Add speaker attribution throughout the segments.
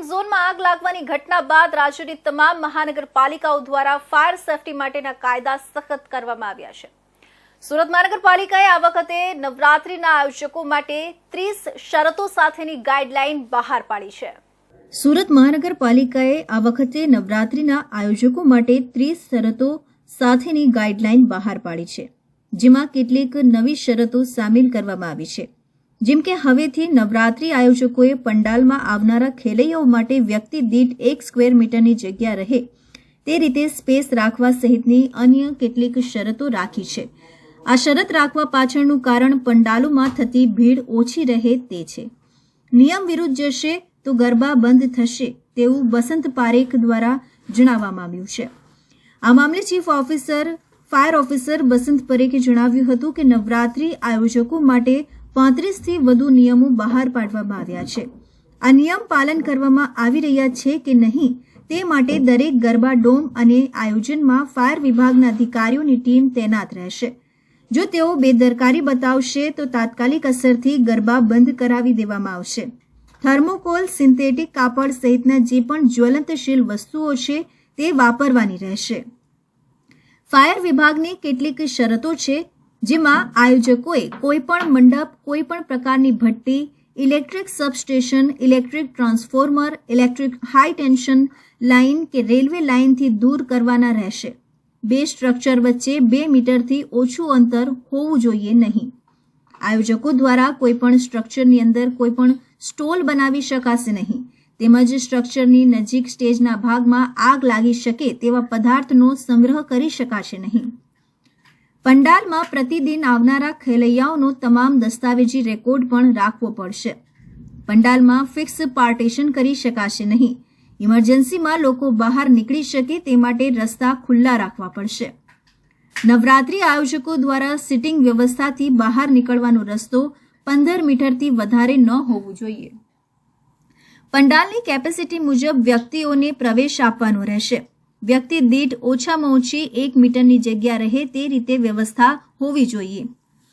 Speaker 1: Containment ઝોનમાં આગ લાગવાની ઘટના બાદ રાજ્યની તમામ મહાનગરપાલિકાઓ દ્વારા ફાયર સેફટી માટેના કાયદા સખત કરવામાં આવ્યા છે. સુરત મહાનગરપાલિકાએ આ વખતે નવરાત્રીના આયોજકો માટે ત્રીસ શરતો સાથેની ગાઈડલાઈન બહાર પાડી છે. સુરત મહાનગરપાલિકાએ આ વખતે નવરાત્રીના આયોજકો માટે ત્રીસ શરતો સાથેની ગાઈડલાઈન બહાર પાડી છે, જેમાં કેટલીક નવી શરતો સામેલ કરવામાં આવી છે. જેમ કે હવેથી નવરાત્રી આયોજકોએ પંડાલમાં આવનારા ખેલૈયાઓ માટે વ્યક્તિ દીઠ એક સ્ક્વેર મીટરની જગ્યા રહે. તે રીતે સ્પેસ રાખવા સહિતની અન્ય કેટલીક શરતો રાખી છે. આ શરત રાખવા પાછળનું કારણ પંડાલોમાં થતી ભીડ ઓછી રહે તે છે. નિયમ વિરુદ્ધ જશે તો ગરબા બંધ થશે તેવું બસંત પારેખ દ્વારા જણાવવામાં આવ્યું છે. આ મામલે chief officer, fire officer Basant પરેખે જણાવ્યું હતું કે નવરાત્રી આયોજકો માટે પાંત્રીસથી વધુ નિયમો બહાર પાડવામાં આવ્યા છે. આ નિયમ પાલન કરવામાં આવી રહ્યા છે કે નહીં તે માટે દરેક ગરબા ડોમ અને આયોજનમાં ફાયર વિભાગના અધિકારીઓની ટીમ તૈનાત રહેશે. જો તેઓ બેદરકારી બતાવશે, તો તાત્કાલિક અસરથી ગરબા બંધ કરાવી દેવામાં આવશે. થર્મોકોલ, સિન્થેટિક કાપડ સહિતના જે પણ જ્વલંતશીલ વસ્તુઓ છે તે વાપરવાની રહેશે. ફાયર વિભાગની કેટલીક શરતો છે જેમાં આયોજકોએ કોઈપણ મંડપ, કોઈપણ પ્રકારની ભઠ્ઠી, electric substation, electric transformer, electric high tension line કે રેલવે લાઇનથી દૂર કરવાના રહેશે. બે સ્ટ્રક્ચર વચ્ચે બે મીટરથી ઓછું અંતર હોવું જોઈએ નહીં. આયોજકો દ્વારા કોઈપણ સ્ટ્રક્ચરની અંદર કોઈપણ સ્ટોલ બનાવી શકાશે નહીં. તેમજ સ્ટ્રક્ચરની નજીક સ્ટેજના ભાગમાં આગ લાગી શકે તેવા પદાર્થનો સંગ્રહ કરી શકાશે નહીં. પંડાલમાં પ્રતિદિન આવનારા ખેલૈયાઓનો તમામ દસ્તાવેજી રેકોર્ડ પણ રાખવો પડશે. પંડાલમાં ફિક્સ પાર્ટીશન કરી શકાશે નહીં. ઇમરજન્સીમાં લોકો બહાર નીકળી શકે તે માટે રસ્તા ખુલ્લા રાખવા પડશે. નવરાત્રી આયોજકો દ્વારા સિટિંગ વ્યવસ્થાથી બહાર નીકળવાનો રસ્તો પંદર મીટરથી વધારે ન હોવું જોઈએ. પંડાલની કેપેસિટી મુજબ વ્યક્તિઓને પ્રવેશ આપવાનો રહેશે. વ્યક્તિ દીઠ ઓછામાં ઓછી એક મીટરની જગ્યા રહે તે રીતે વ્યવસ્થા હોવી જોઈએ.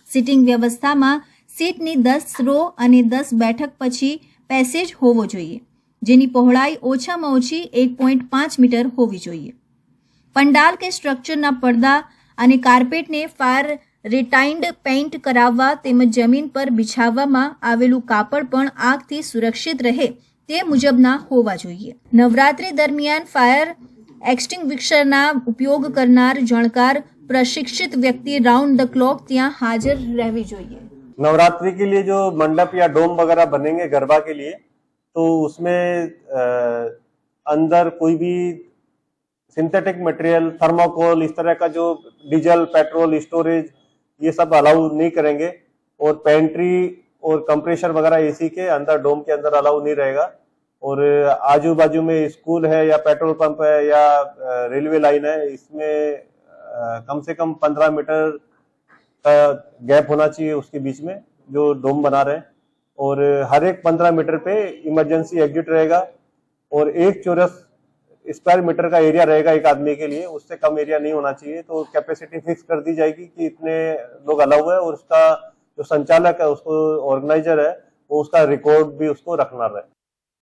Speaker 1: સિટિંગ વ્યવસ્થામાં સીટની દસ રો અને દસ બેઠક પછી પેસેજ હોવો જોઈએ, જેની પહોળાઈ ઓછામાં ઓછી એક પોઈન્ટ પાંચ મીટર હોવી જોઈએ. પંડાલ કે સ્ટ્રક્ચરના પડદા અને કાર્પેટને ફાયર રિટાઇન્ડ પેઇન્ટ કરાવવા તેમજ જમીન પર બિછાવવામાં આવેલું કાપડ પણ આગથી સુરક્ષિત રહે તે મુજબના હોવા જોઈએ. નવરાત્રી દરમિયાન ફાયર એક્સટિંગ્વિશરના ઉપયોગ કરનાર જાણકાર પ્રશિક્ષિત વ્યક્તિ રાઉન્ડ ધ ક્લોક ત્યાં હાજર રહેવી જોઈએ
Speaker 2: नवरात्रि के लिए जो मंडप या डोम वगैरह बनेंगे गरबा के लिए तो उसमें अ, अंदर कोई भी सिंथेटिक मटेरियल थर्माकोल इस तरह का जो डीजल पेट्रोल स्टोरेज ये सब अलाउ नहीं करेंगे और पेंट्री और कंप्रेशर वगैरह एसी के अंदर डोम के अंदर अलाउ नहीं रहेगा और आजू बाजू में स्कूल है या पेट्रोल पंप है या रेलवे लाइन है, इसमें कम से कम पंद्रह मीटर का गैप होना चाहिए उसके बीच में, जो डोम बना रहे हैं। और हर एक पंद्रह मीटर पे इमरजेंसी एग्जिट रहेगा और एक चौरस स्क्वायर मीटर का एरिया रहेगा एक आदमी के लिए, उससे कम एरिया नहीं होना चाहिए तो कैपेसिटी फिक्स कर दी जाएगी कि इतने लोग अलाउ है और उसका जो संचालक है, उसको ऑर्गेनाइजर है, वो उसका रिकॉर्ड भी उसको रखना रहे।